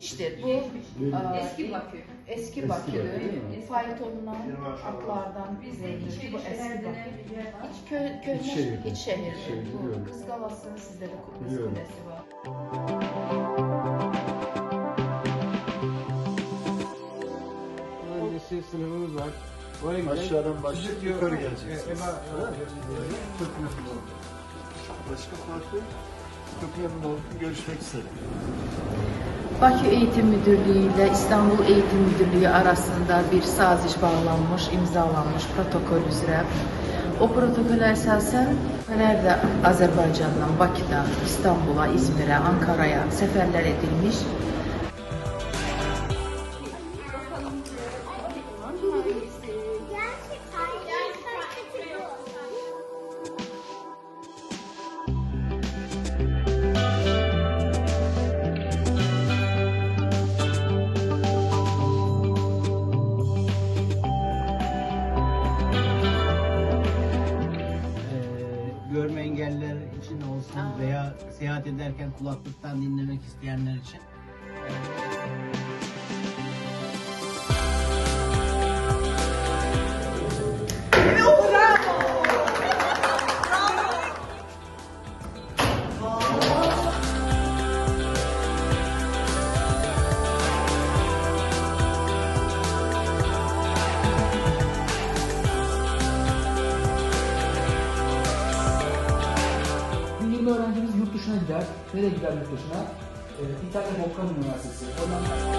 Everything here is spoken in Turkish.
İşte bu Eski Bakü. eski Eski Bakü, Bakü, değil mi? faytondan atlardan Biz de bize İçişehir bu eski Bakü. İç köy, köy İç şehir. iç şehir. Kız Galası'nın sizde de Kız. Kulesi var. Öncesi sınıfımız var. Oraya gidelim. Aşağıdan başlayıp yukarı geleceğiz. E. Başka farklı? Köprünün oldu. Görüşmek üzere. Bakü Eğitim Müdürlüğü ile İstanbul Eğitim Müdürlüğü arasında bir saziş bağlanmış, imzalanmış protokol üzere. O protokole esasen neler de Azerbaycan'dan Bakı'da, İstanbul'a, İzmir'e, Ankara'ya seferler edilmiş. Görme engelliler için olsun veya seyahat ederken kulaklıktan dinlemek isteyenler için. Gider. Nereye gider yurt dışına? Ee, İtalya Bocconi Üniversitesi, Hollanda.